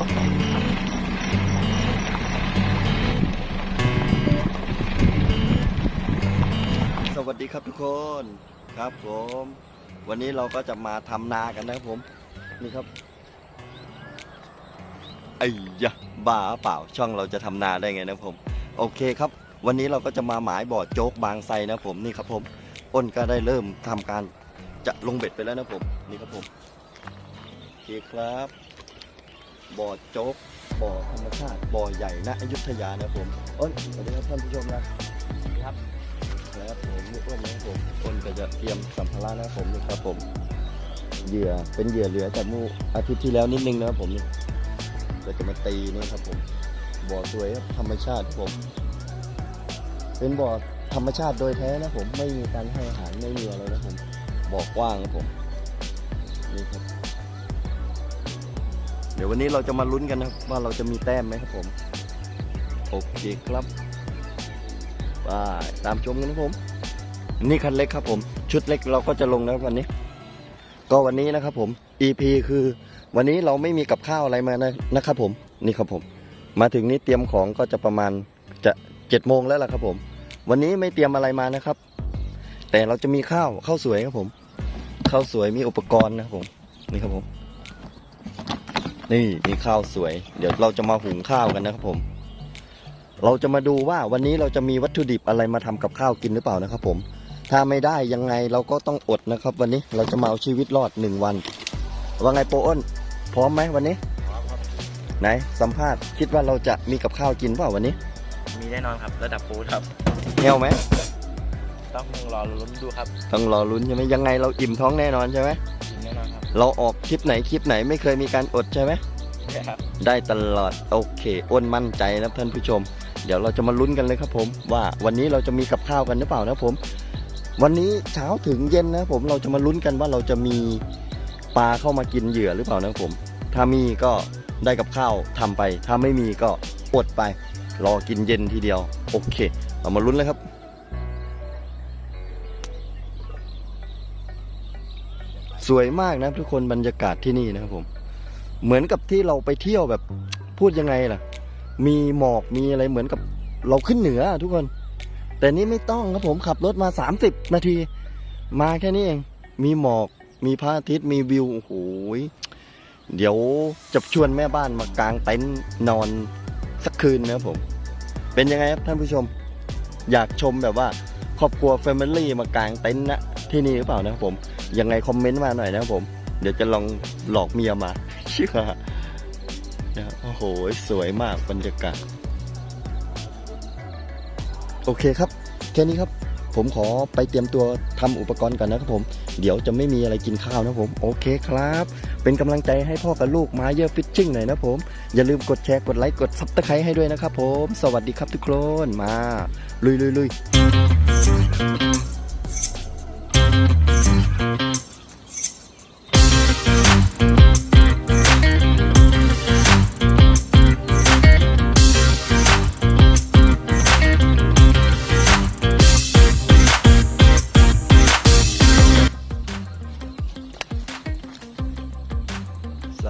สวัสดีครับทุกคนครับผม วันนี้เราก็จะมาทำนากันนะครับผม นี่ครับไอ้ยะบ้าเปล่าช่องเราจะทำนาได้ไงนะผม โอเคครับ วันนี้เราก็จะมาหมายบ่อโจ๊กบางไทรนะผมนี่ครับผมอ้นก็ได้เริ่มทำการจะลงเบ็ดไปแล้วนะผม นี่ครับผมโอเคครับ บ่อโจ๊กบ่อธรรมชาติบ่อใหญ่นะอยุธยานะผมอ้นสวัสดีครับท่านผู้ชมนะครับแล้วผมนี่อ้วนนะครับผมอ้นก็จะเตรียมสัมภาระนะครับผมนี่ครับผมเหยื่อเป็นเหยื่อเหลือจากเมื่ออาทิตย์ที่แล้วนิดนึงนะครับผมนี่ก็จะมาตีนี่ครับผมบ่อสวยครับธรรมชาติครับผม เป็นบ่อธรรมชาติโดยแท้นะผมไม่มีการให้อาหารไม่มีอะไรนะผมบ่อกว้างครับผมนี่ครับเดี๋ยววันนี้เราจะมาลุ้นกันนะครับ ว่าเราจะมีแต้มไหมครับผม โอเคครับไปตามชมกันนะผม นี่คันเล็กครับผม ชุดเล็กเราก็จะลงนะครับวันนี้ ก็วันนี้นะครับผม EP คือวันนี้เราไม่มีกับข้าวอะไรมานะนะครับผม นี่ครับผม มาถึงนี้เตรียมของก็จะประมาณจะเจ็ดโมงแล้วล่ะครับผม วันนี้ไม่เตรียมอะไรมานะครับ แต่เราจะมีข้าวข้าวสวยครับผมข้าวสวยมีอุปกรณ์นะครับผมนี่ครับผม นี่มีข้าวสวย เดี๋ยวเราจะมาหุงข้าวกันนะครับผม เราจะมาดูว่าวันนี้เราจะมีวัตถุดิบอะไรมาทำกับข้าวกินหรือเปล่านะครับ ผม ถ้าไม่ได้ยังไงเราก็ต้องอดนะครับ วันนี้เราจะมาเอาชีวิตรอดหนึ่งวัน ว่าไงโปอ้น พร้อมไหมวันนี้พร้อมครับไหนสัมภาษณ์คิดว่าเราจะมีกับข้าวกินเปล่าวันนี้ มีแน่นอนครับระดับฟูดครับเหี่ยวไหมต้องรอลุ้นดูครับ ต้องรอลุ้นใช่ไหมยังไงเราอิ่มท้องแน่นอนใช่ไหมมีแน่นอนครับ เราออกคลิปไหนคลิปไหนไม่เคยมีการอดใช่ไหมครับได้ตลอดโอเคอ้นมั่นใจนะท่านผู้ชม เดี๋ยวเราจะมาลุ้นกันเลยครับผม ว่าวันนี้เราจะมีกับข้าวกันหรือเปล่านะครับผม วันนี้เช้าถึงเย็นนะครับผมเราจะมาลุ้นกันว่าเราจะมีปลาเข้ามากินเหยื่อหรือเปล่านะครับผม ถ้ามีก็ได้กับข้าวทำไป ถ้าไม่มีก็อดไป รอกินเย็นทีเดียว โอเค เรามาลุ้นเลยครับ สวยมากนะทุกคนบรรยากาศที่นี่นะครับผม เหมือนกับที่เราไปเที่ยวแบบพูดยังไงล่ะ มีหมอกมีอะไรเหมือนกับเราขึ้นเหนือทุกคน แต่นี่ไม่ต้องครับผมขับรถมา 30 นาที มาแค่นี้เอง มีหมอกมีพระอาทิตย์มีวิวโอ้โหยเดี๋ยวจะชวนแม่บ้านมากางเต็นท์นอนสักคืนนะครับผม เป็นยังไงครับท่านผู้ชม อยากชมแบบว่าครอบครัวแฟมิลี่มากางเต็นท์นะ ที่นี่หรือเปล่านะครับผม ยังไงคอมเมนต์มาหน่อยนะครับผม เดี๋ยวจะลองหลอกเมียมาเชื่อนะครับโอ้โห สวยมากบรรยากาศ โอเคครับ แค่นี้ครับ ผมขอไปเตรียมตัวทำอุปกรณ์ก่อนนะครับผม เดี๋ยวจะไม่มีอะไรกินข้าวนะผม โอเคครับ เป็นกำลังใจให้พ่อกับลูกมาเยอะฟิชชิ่งหน่อยนะผม อย่าลืมกดแชร์ กดไลค์ กดซับสไครต์ให้ด้วยนะครับผม สวัสดีครับทุกคน มา ลุยลุยลุย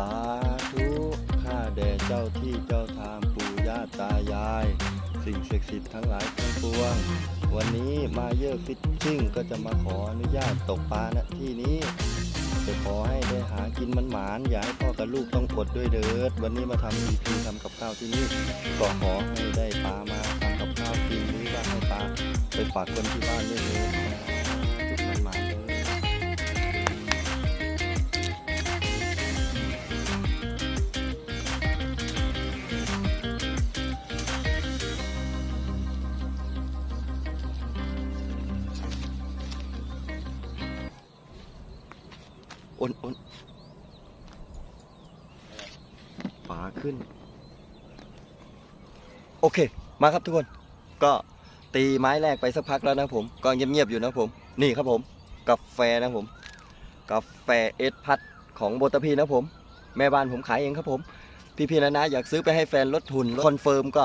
าธุข้าแด่เจ้าที่เจ้าทางปู่ย่าตายาย สิ่งศักดิ์สิทธิ์ทั้งหลายทั้งปวง วันนี้มาเยอร์ฟิชชิ่งก็จะมาขออนุญาตตกปลาณที่นี้ จะขอให้ได้หากินมันหมานอย่าให้พ่อกับลูกต้องอดด้วยเถิดวันนี้มาทำ EP ทำกับข้าวที่นี่ก็ขอให้ได้ปลามาทำกับข้าวกินหรือว่าให้ปลาไปฝากคนที่บ้านด้วยเลย อ้นอ้นฝาขึ้น โอเค มาครับทุกคน ก็ตีไม้แรกไปสักพักแล้วนะผม ก็เงียบๆอยู่นะผม นี่ครับผม กาแฟนะผม กาแฟเอสพัดของโบตพีนะผม แม่บ้านผมขายเองครับผม พี่ๆนะนะอยากซื้อไปให้แฟนลดทุนคอนเฟิร์มก็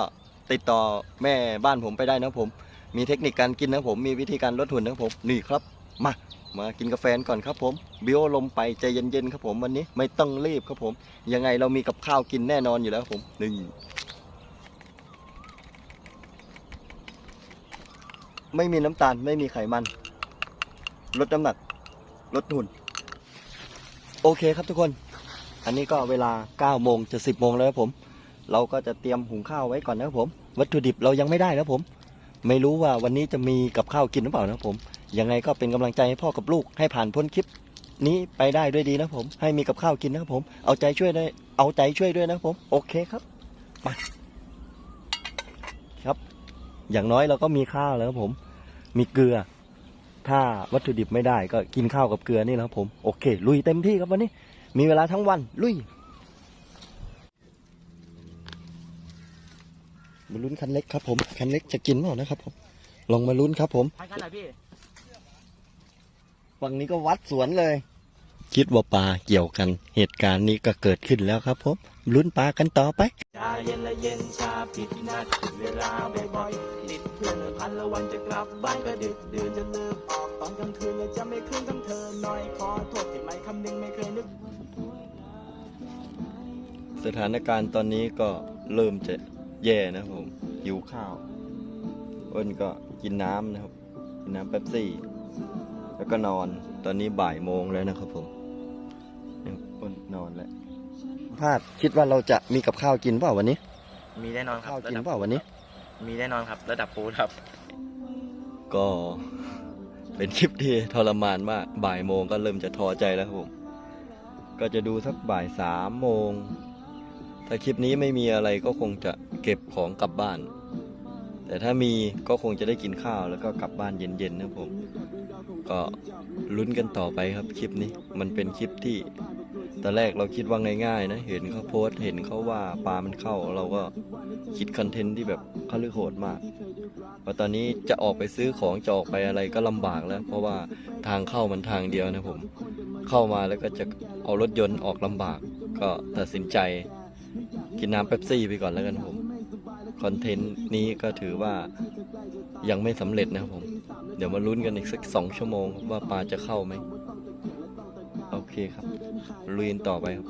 ติดต่อแม่บ้านผมไปได้นะผม มีเทคนิคการกินนะผม มีวิธีการลดทุนนะผม นี่ครับ มา มากินกาแฟก่อนครับผมบิโอลมไปใจเย็นๆครับผมวันนี้ไม่ต้องรีบครับผม ยังไงเรามีกับข้าวกินแน่นอนอยู่แล้วครับผมนี่ไม่มีน้ำตาลไม่มีไขมัน ลดน้ำหนัก ลดหุ่น โอเคครับทุกคน อันนี้ก็เวลา9โมงจะ10โมงแล้วครับผม เราก็จะเตรียมหุงข้าวไว้ก่อนนะครับผม วัตถุดิบเรายังไม่ได้นะครับผม ไม่รู้ว่าวันนี้จะมีกับข้าวกินหรือเปล่านะครับผม ยังไงก็เป็นกำลังใจให้พ่อกับลูกให้ผ่านพ้นคลิป นี้ไปได้ด้วยดีนะผม ให้มีกับข้าวกินนะครับผม เอาใจช่วยด้วยเอาใจช่วยด้วยนะผม โอเคครับไปครับ อย่างน้อยเราก็มีข้าวแล้วครับผม มีเกลือ ถ้าวัตถุดิบไม่ได้ก็กินข้าวกับเกลือนี่แหละครับผม โอเค ลุยเต็มที่ครับวันนี้ มีเวลาทั้งวัน ลุยมาลุ้นคันเล็กครับผม คันเล็กจะกินเปล่านะครับผม ลองมาลุ้นครับผมไปกันหนพี่ ฝั่งนี้ก็วัดสวนเลย คิดว่าปลาเกี่ยวกันเหตุการณ์นี้ก็เกิดขึ้นแล้วครับผมลุ้นปลากันต่อไปชาเย็นและเย็นชาผิดนัดเวลาบ่อยๆติดเพื่อนพันละวันจะกลับบ้านก็ดึกดื่นจะลืมออกตอนกลางคืนและจะไม่คืนคำเธอหน่อยขอโทษที่ไม่คำนึงไม่เคยนึกสถานการณ์ตอนนี้ก็เริ่มจะแย่นะครับผมหิวข้าวอ้นก็กินน้ำนะครับ กินน้ำเป๊ปซี่ แล้วก็นอน ตอนนี้บ่ายโมงแล้วนะครับผมเนี่ยอ้นนอนแล้วพลาดคิดว่าเราจะมีกับข้าวกินเปล่าวันนี้ มีแน่นอนครับข้าวกินระดับเปล่าวันนี้ มีแน่นอนครับ ระดับโปรครับ ก็เป็นคลิปที่ทรมานมากบ่ายโมงก็เริ่มจะท้อใจแล้วครับผม ก็จะดูสักบ่ายสามโมง ถ้าคลิปนี้ไม่มีอะไรก็คงจะเก็บของกลับบ้าน แต่ถ้ามีก็คงจะได้กินข้าวแล้วก็กลับบ้านเย็นๆนะครับผม ก็ลุ้นกันต่อไปครับคลิปนี้มันเป็นคลิปที่ตอนแรกเราคิดว่าง่ายๆนะเห็นเขาโพสต์เห็นเขาว่าปลามันเข้า เราก็คิดคอนเทนต์ที่แบบเขาลือโหดมากพราะตอนนี้จะออกไปซื้อของจะออกไปอะไรก็ลำบากแล้ว เพราะว่าทางเข้ามันทางเดียวนะผม เข้ามาแล้วก็จะเอารถยนต์ออกลำบาก ก็ตัดสินใจกินน้ำเป๊ปซี่ไปก่อนแล้วกันผมคอนเทนต์นี้ก็ถือว่า ยังไม่สำเร็จนะครับผม เดี๋ยวมาลุ้นกันอีกสักสองชั่วโมงว่าปลาจะเข้าไหม โอเคครับลุยกันต่อไปครับ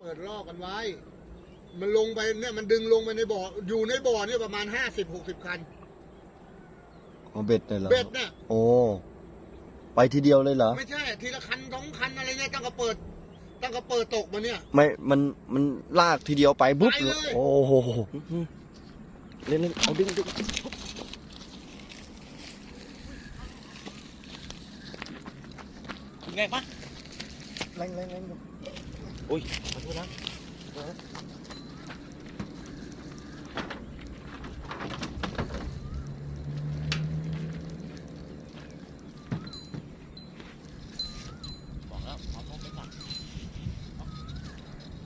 เปิดลอกกันไว้ มันลงไปเนี่ยมันดึงลงไปในบ่อ อยู่ในบ่อเนี่ยประมาณห้าสิบหกสิบคัน เอาเบ็ดเลยเหรอ เบ็ดเนี่ยโอ้ ไปทีเดียวเลยเหรอ ไม่ใช่ ทีละคันสองคันอะไรเนี่ยตั้งแต่เปิด ตั้งแต่เปิดตกมาเนี่ย ไม่ มัน มันลากทีเดียวไปบุ๊บไปเลย โอ้โหเล่นเล่นเอาดึงดึงไงปะแรงแรงแรงอุ้ยขอโทษนะ บอกแล้วขอโทษไปก่อน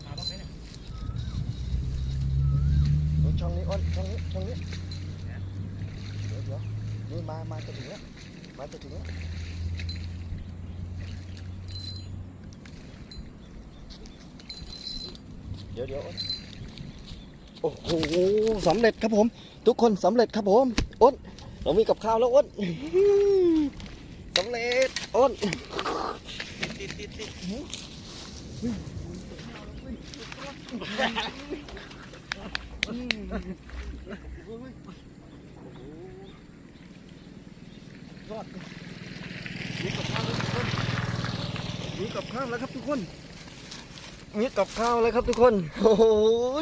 มาบ้างไหมเนี่ย ช่องนี้อ้นช่องนี้ช่องนี้ เดี๋ยวเดี๋ยวนี่มา มาจะถึงแล้ว มาจะถึงแล้ว เดี๋ยวเดี๋ยวอ้นโอ้โหสำเร็จครับผม ทุกคนสำเร็จครับผมอ้นเรามีกับข้าวแล้วอ้นสำเร็จอ้นติดติดติดมีกับข้าวแล้วทุกคน มีกับข้าวแล้วครับทุกคน โอ้โห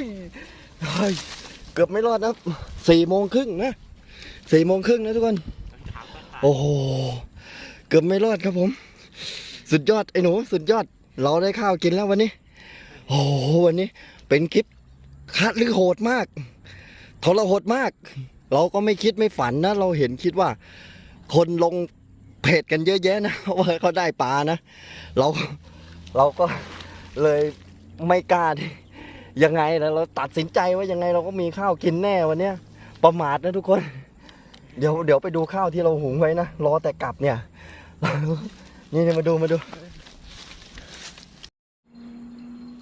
ยเกือบไม่รอดนะครับสี่โมงครึ่งนะสี่โมงครึ่งนะทุกคน โอ้โห เกือบไม่รอดครับผม สุดยอดไอ้หนู สุดยอด เราได้ข้าวกินแล้ววันนี้ โอ้โห วันนี้ เป็นคลิปคัดหรือโหดมากทรหดมาก เราก็ไม่คิดไม่ฝันนะ เราเห็นคิดว่า คนลงเพจกันเยอะแยะนะว่าเขาได้ปลานะ เรา เราก็ เลยไม่กล้าที่ยังไงนะเราตัดสินใจว่ายังไงเราก็มีข้าวกินแน่วันเนี้ยประมาทนะทุกคน เดี๋ยวเดี๋ยวไปดูข้าวที่เราหุงไว้นะรอแต่กลับเนี่ย นี่นี่มาดูมาดู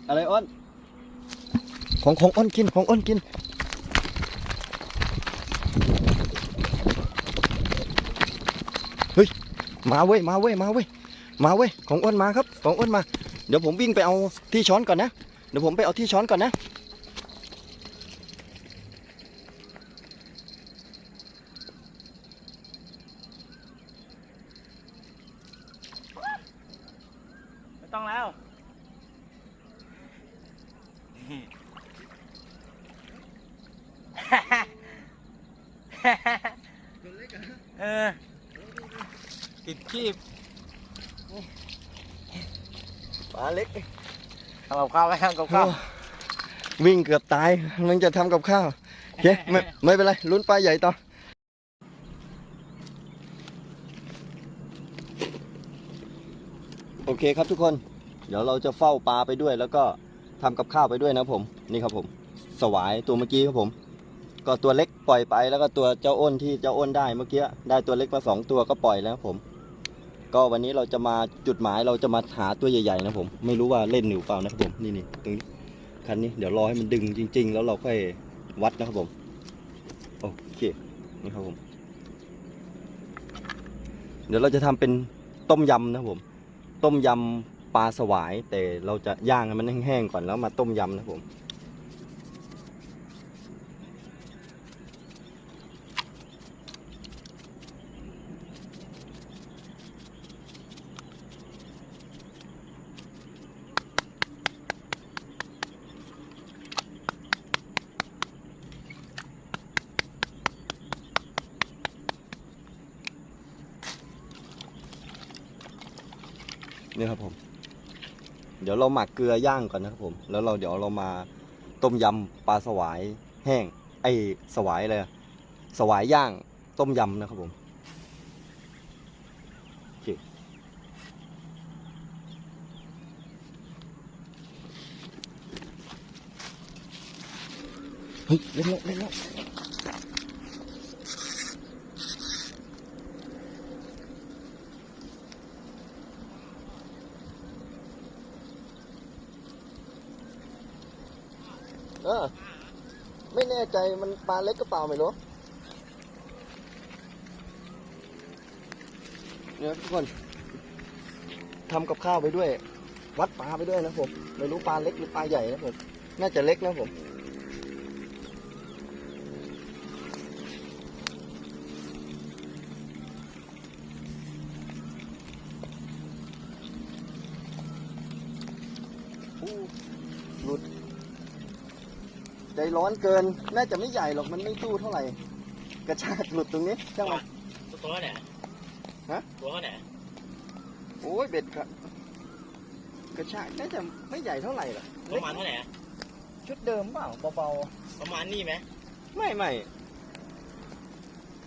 อะไรอ้นของของอ้นกินของอ้นกินเฮ้ยมาเว้ยมาเว้ยมาเว้ยมาเว้ยของอ้นมาครับ ของอ้นมา เดี๋ยวผมวิ่งไปเอาที่ช้อนก่อนนะ เดี๋ยวผมไปเอาที่ช้อนก่อนนะ ไม่ต้องแล้ว เออติดคีบ ปลาเล็กทำกับข้าวกันทำกับข้าววิ่งเกือบตายมันจะทำกับข้าวโอเคไม่ไม่เป็นไรลุ้นปลาใหญ่ต่อโอเคครับทุกคน เดี๋ยวเราจะเฝ้าปลาไปด้วย แล้วก็ทำกับข้าวไปด้วยนะผม นี่ครับผม สวายตัวเมื่อกี้ครับผม ก็ตัวเล็กปล่อยไป แล้วก็ตัวเจ้าอ้นที่เจ้าอ้นได้เมื่อกี้ได้ตัวเล็กมาสองตัวก็ปล่อยแล้วครับผม ก็วันนี้เราจะมาจุดหมายเราจะมาหาตัวใหญ่ๆนะผม ไม่รู้ว่าเล่นหนิวเปล่านะครับผมนี่นี่ตรงนี้คันนี้เดี๋ยวรอให้มันดึงจริง ๆ แล้วเราค่อยวัดนะครับผมโอเคนี่ครับผม เดี๋ยวเราจะทำเป็นต้มยำนะครับผม ต้มยำปลาสวายแต่เราจะย่างให้มันแห้งๆก่อนแล้วมาต้มยำนะครับผม นี่ครับผม เดี๋ยวเราหมักเกลือย่างก่อนนะครับผม แล้วเราเดี๋ยวเรามาต้มยำปลาสวายแห้ง ไอ้สวายอะไรสวายย่างต้มยำนะครับผมเคเฮ้ยเล่นแล้วเล่นแล้วเออไม่แน่ ใจมันปลาเล็กก็เปล่าไม่รู้เนี่ยทุกคนทำกับข้าวไปด้วย วัดปลาไปด้วยนะผมไม่รู้ปลาเล็กหรือปลาใหญ่นะผมน่าจะเล็กนะผม อู้หลุด ใจ ร้อนเกิน น่าจะไม่ใหญ่หรอกมันไม่สู้เท่าไหร่ กระชากหลุดตรงนี้ช่างมันตัวไหนฮะตัวไหนโอ้ยเบ็ดครับกระชากน่าจะไม่ใหญ่เท่าไหร่หรอกประมาณเท่าไหร่ชุดเดิมเปล่าเบาประมาณนี้ไหมๆไม่ไม่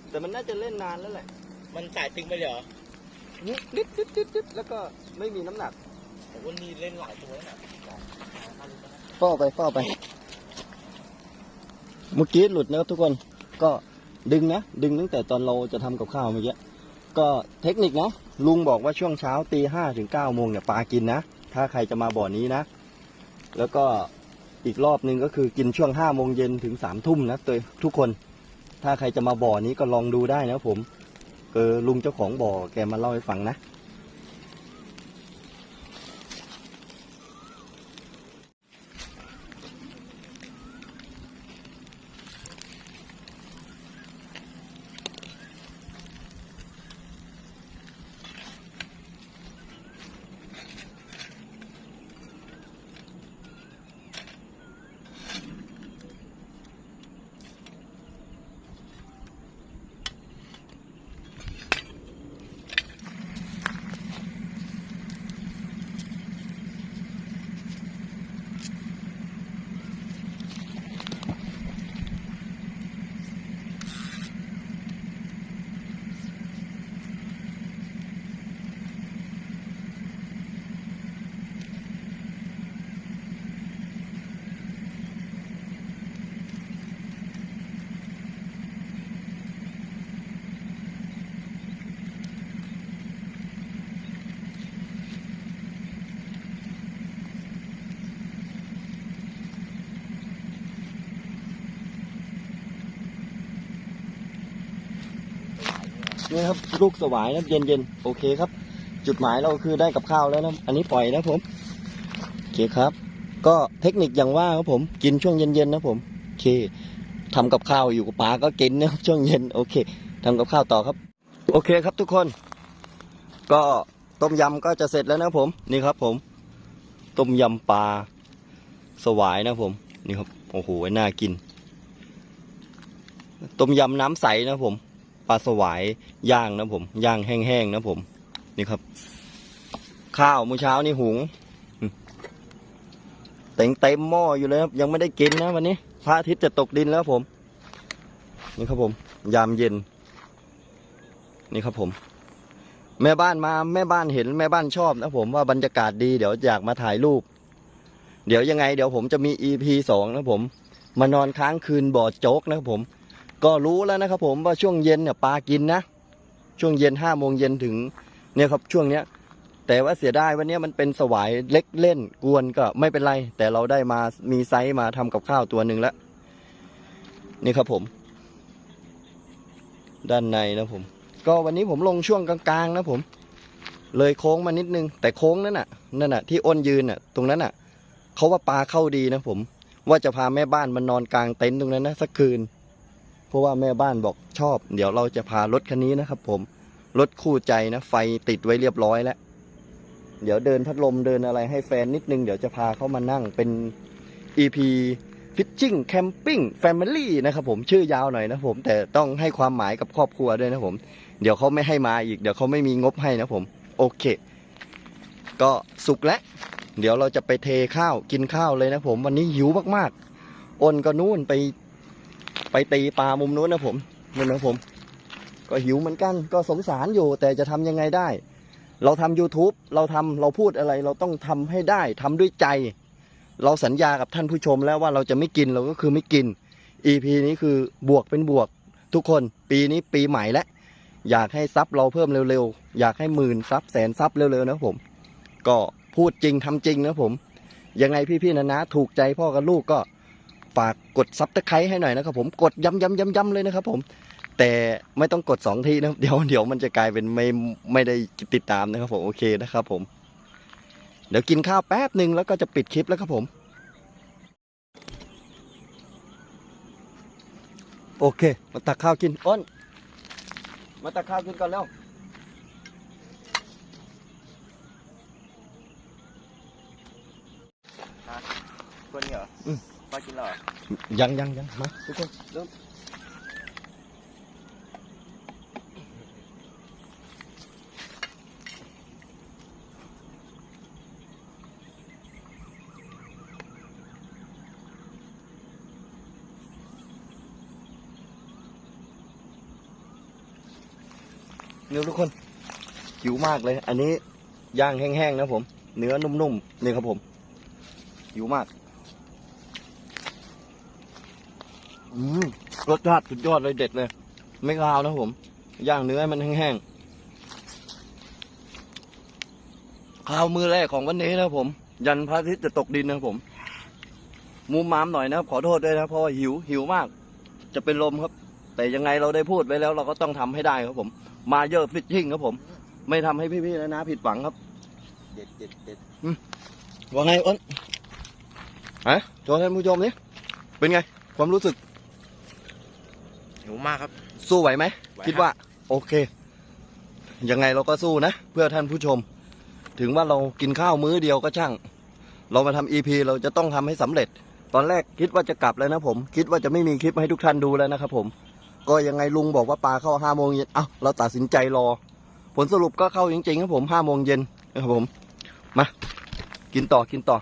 แต่มันน่าจะเล่นนานแล้วแหละ มันสายตึงไปเลยเหรอนิดนิดนิดนิดนิดแล้วก็ไม่มีน้ำหนักผมว่านี่เล่นหลายตัวแล้วนะเฝ้าไปเฝ้าไป เมื่อกี้หลุดนะครับทุกคนก็ดึงนะ ดึงตั้งแต่ตอนเราจะทำกับข้าวเมื่อกี้ก็เทคนิคนะลุงบอกว่าช่วงเช้าตีห้าถึงเก้าโมงเนี่ยปลากินนะ ถ้าใครจะมาบ่อนี้นะ แล้วก็อีกรอบหนึ่งก็คือกินช่วงห้าโมงเย็นถึงสามทุ่มนะตัวทุกคน ถ้าใครจะมาบ่อนี้ก็ลองดูได้นะผมเออลุงเจ้าของบ่อแกมาเล่าให้ฟังนะ นี่ครับลูกสวายนะเย็นเย็นๆโอเคครับ จุดหมายเราคือได้กับข้าวแล้วนะอันนี้ปล่อยนะผมโอเคครับ ก็เทคนิคอย่างว่าครับผมกินช่วงเย็นๆนะผมโอเคทำกับข้าวอยู่กับป๋าก็กินนะครับช่วงเย็นโอเคทำกับข้าวต่อครับ โอเคครับทุกคน ก็ต้มยำก็จะเสร็จแล้วนะผมนี่ครับ ผมต้มยำปลาสวายนะผมนี่ครับโอ้โหน่ากิน ต้มยำน้ำใสนะผม ปลาสวายย่างนะผม ย่างแห้งๆนะผม นี่ครับ ข้าวเมื่อเช้านี่หุงเต็งเต็มหม้ออยู่เลยครับยังไม่ได้กินนะวันนี้พระอาทิตย์จะตกดินแล้วผม นี่ครับผม ยามเย็น นี่ครับผม แม่บ้านมาแม่บ้านเห็นแม่บ้านชอบนะผมว่าบรรยากาศดีเดี๋ยวอยากมาถ่ายรูป เดี๋ยวยังไง เดี๋ยวผมจะมี EP สองนะผม มานอนค้างคืนบ่อโจ๊กนะครับผม ก็รู้แล้วนะครับผมว่าช่วงเย็นเนี่ยปลากินนะ ช่วงเย็นห้าโมงเย็นถึงเนี่ยครับช่วงเนี้ย แต่ว่าเสียดายวันนี้มันเป็นสวายเล็กเล่นกวนก็ไม่เป็นไร แต่เราได้มามีไซส์มาทำกับข้าวตัวหนึ่งแล้วนี่ครับผม ด้านในนะผม ก็วันนี้ผมลงช่วงกลางๆนะผม เลยโค้งมานิดนึง แต่โค้งนั่นน่ะนั่นน่ะ ที่อ้นยืนน่ะ ตรงนั้นน่ะเขาว่าปลาเข้าดีนะผม ว่าจะพาแม่บ้านมานอนกลางเต็นท์ตรงนั้นนะสักคืน เพราะว่าแม่บ้านบอกชอบ เดี๋ยวเราจะพารถคันนี้นะครับ ผมรถคู่ใจนะ ไฟติดไว้เรียบร้อยแล้ว เดี๋ยวเดินพัดลมเดินอะไรให้แฟนนิดนึง เดี๋ยวจะพาเขามานั่งเป็น EP Fishing Camping Family นะครับผมชื่อยาวหน่อยนะผม แต่ต้องให้ความหมายกับครอบครัวด้วยนะผม เดี๋ยวเขาไม่ให้มาอีก เดี๋ยวเขาไม่มีงบให้นะผม โอเค ก็สุกแล้ว เดี๋ยวเราจะไปเทข้าวกินข้าวเลยนะผม วันนี้หิวมากๆอ้นก็นู่นไป ไปตีปลามุมนู้นนะผมนู่นนะผม ก็หิวเหมือนกัน ก็สงสารอยู่แต่จะทำยังไงได้ เราทำ YouTube เราทำเราพูดอะไร เราต้องทำให้ได้ทำด้วยใจ เราสัญญากับท่านผู้ชมแล้วว่าเราจะไม่กินเราก็คือไม่กิน EP นี้คือบวกเป็นบวก ทุกคนปีนี้ปีใหม่แล้วอยากให้ซับเราเพิ่มเร็วๆ อยากให้หมื่นซับแสนซับเร็วๆนะผม ก็พูดจริงทำจริงนะผม ยังไงพี่ๆนะนะ ถูกใจพ่อกับลูกก็ ฝากกดซับตะไคร้ให้หน่อยนะครับผมกดย้ำย้ำย้ำย้ำเลยนะครับผม แต่ไม่ต้องกดสองทีนะเดี๋ยวเดี๋ยวมันจะกลายเป็นไม่ไม่ได้ติดตามนะครับผมโอเคนะครับผม เดี๋ยวกินข้าวแป๊บหนึ่งแล้วก็จะปิดคลิปแล้วครับผม โอเค มาตักข้าวกินอ้นมาตักข้าวกินก่อนแล้วคนเหรอ อืมป้ากินเหรอยังยังยังมาทุกคนเริ่มเนื้อทุกคนหิวมากเลย อันนี้ย่างแห้งๆนะผม เนื้อนุ่มๆนี่ครับผมหิวมาก อืมรสชาติสุดยอดเลยเด็ดเลย ไม่คาวนะผม ย่างเนื้อให้มันแห้งๆข้าวมือแรกของวันนี้นะผม ยันพระอาทิตย์จะตกดินนะผมมุมมามหน่อยนะครับขอโทษด้วยนะเพราะว่าหิวหิวมาก จะเป็นลมครับ แต่ยังไงเราได้พูดไว้แล้ว เราก็ต้องทำให้ได้ครับผม มาเยอะฟิตชิ่งครับผม ไม่ทำให้พี่ๆนะนะผิดหวังครับ เด็ดเด็ดเด็ดว่าไงอ้นฮะโชว์ท่านผู้ชมนี่เป็นไง ความรู้สึก หิวมากครับ สู้ไหวไหม ไหวคิดว่า โอเค ยังไงเราก็สู้นะ เพื่อท่านผู้ชม ถึงว่าเรากินข้าวมื้อเดียวก็ช่าง เรามาทำ EP เราจะต้องทำให้สำเร็จ ตอนแรกคิดว่าจะกลับแล้วนะผม คิดว่าจะไม่มีคลิปให้ทุกท่านดูแล้วนะครับผม ก็ยังไงลุงบอกว่าปลาเข้าห้าโมงเย็น เอ้าเราตัดสินใจรอ ผลสรุปก็เข้าจริงๆครับผมห้าโมงเย็นนะครับผม มา กินต่อกินต่อ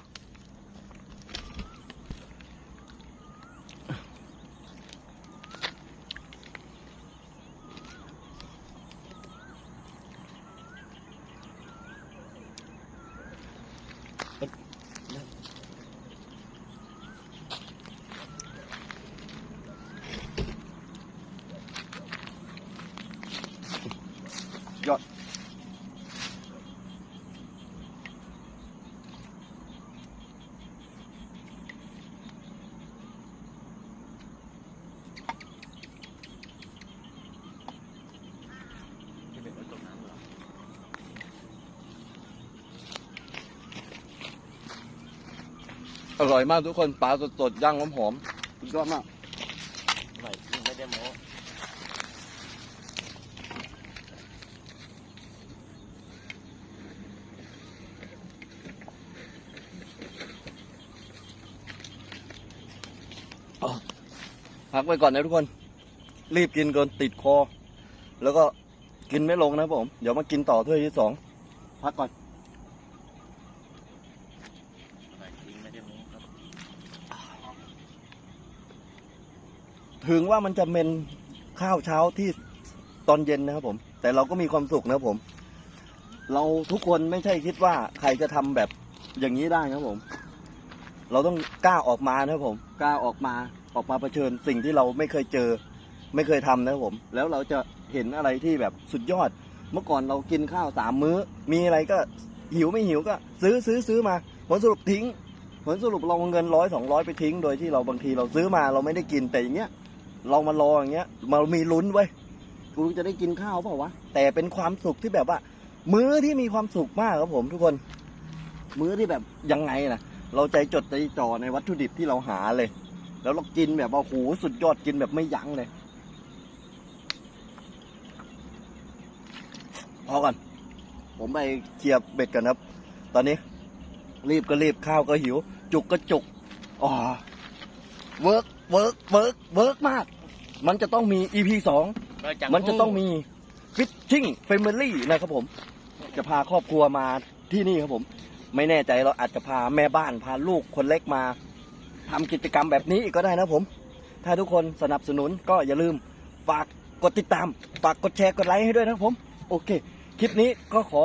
อร่อยมากทุกคนปลาสดๆย่างหอมๆสุดยอดมากไม่ไม่ได้โม้พักไว้ก่อนนะทุกคน รีบกินก่อนติดคอ แล้วก็กินไม่ลงนะผม เดี๋ยวมากินต่อถ้วยที่สองพักก่อน ไม่จริงไม่ได้โม้ครับ ถึงว่ามันจะเป็นข้าวเช้าที่ตอนเย็นนะครับผม แต่เราก็มีความสุขนะครับผม เราทุกคนไม่ใช่คิดว่าใครจะทำแบบอย่างนี้ได้นะครับผม เราต้องกล้าออกมานะครับผมกล้าออกมาออกมาเผชิญสิ่งที่เราไม่เคยเจอ ไม่เคยทำนะครับผม แล้วเราจะเห็นอะไรที่แบบสุดยอด เมื่อก่อนเรากินข้าวสามมื้อ มีอะไรก็หิวไม่หิวก็ ซื้อซื้อซื้อมาผลสรุปทิ้งผลสรุปเราเอาเงินร้อยสองร้อยไปทิ้ง โดยที่เราบางทีเราซื้อมาเราไม่ได้กินแต่อย่างเงี้ย เรามารออย่างเงี้ยมามีลุ้นไว้ยกูจะได้กินข้าวเปล่าวะแต่เป็นความสุขที่แบบว่า มื้อที่มีความสุขมากครับผมทุกคน มื้อที่แบบยังไงนะเราใจจดใจจ่อในวัตถุดิบที่เราหาเลย แล้วเรากินแบบว่าโหสุดยอดกินแบบไม่ยั้งเลยพอก่อนผมไปเคลียร์เบ็ดกันครับ ตอนนี้ รีบก็รีบข้าวก็หิว จุกก็จุกอ๋อเวิร์กเวิร์กเวิร์กเวิร์กมาก มันจะต้องมี EP สองมันจะต้องมีฟิชชิ่งเฟมิลี่นะครับผม จะพาครอบครัวมาที่นี่ครับผม ไม่แน่ใจเราอาจจะพาแม่บ้านพาลูกคนเล็กมาทำกิจกรรมแบบนี้อีกก็ได้นะผม ถ้าทุกคนสนับสนุนก็อย่าลืมฝากกดติดตาม ฝากกดแชร์กดไลค์ให้ด้วยนะครับผม โอเค คลิปนี้ก็ขอ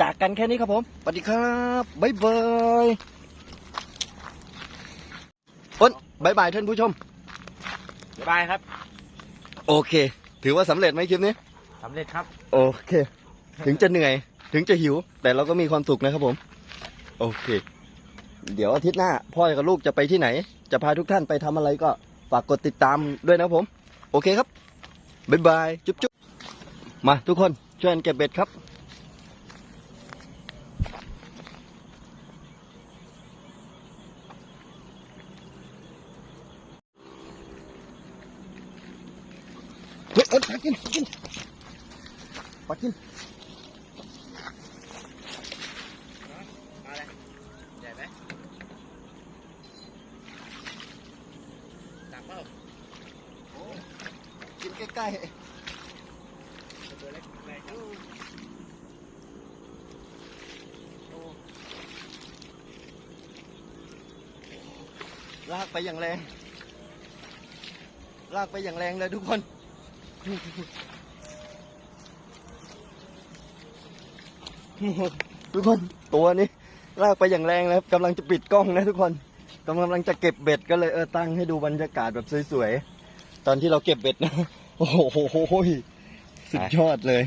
จากกันแค่นี้ครับผมสวัสดีครับ บ๊ายบายอ้นบ๊ายบายท่านผู้ชม บ๊ายบายครับ โอเค ถือว่าสำเร็จไหมคลิปนี้สำเร็จครับ โอเค ถึงจะเหนื่อย ถึงจะหิว แต่เราก็มีความสุขนะครับผม โอเค เดี๋ยวอาทิตย์หน้า พ่อกับลูกจะไปที่ไหน จะพาทุกท่านไปทำอะไรก็ฝากกดติดตามด้วยนะครับผม โอเคครับบ๊ายบายจุ๊บจุ๊บมาทุกคนช่วยกันเก็บเบ็ดครับ เฮ้ยเอ้ยปลากินปลากิน ปลากินใหญ่ไหมหนักเปล่ากินใกล้ตัวเล็กใหญ่ครับๆลากไปอย่างแรง ลากไปอย่างแรงเลยทุกคน ทุกคนตัวนี้ลากไปอย่างแรงแล้วกำลังจะปิดกล้องนะทุกคนกำลังจะเก็บเบ็ดก็เลยเออตั้งให้ดูบรรยากาศแบบสวยๆตอนที่เราเก็บเบ็ดนะโอ้โหสุดยอดเลย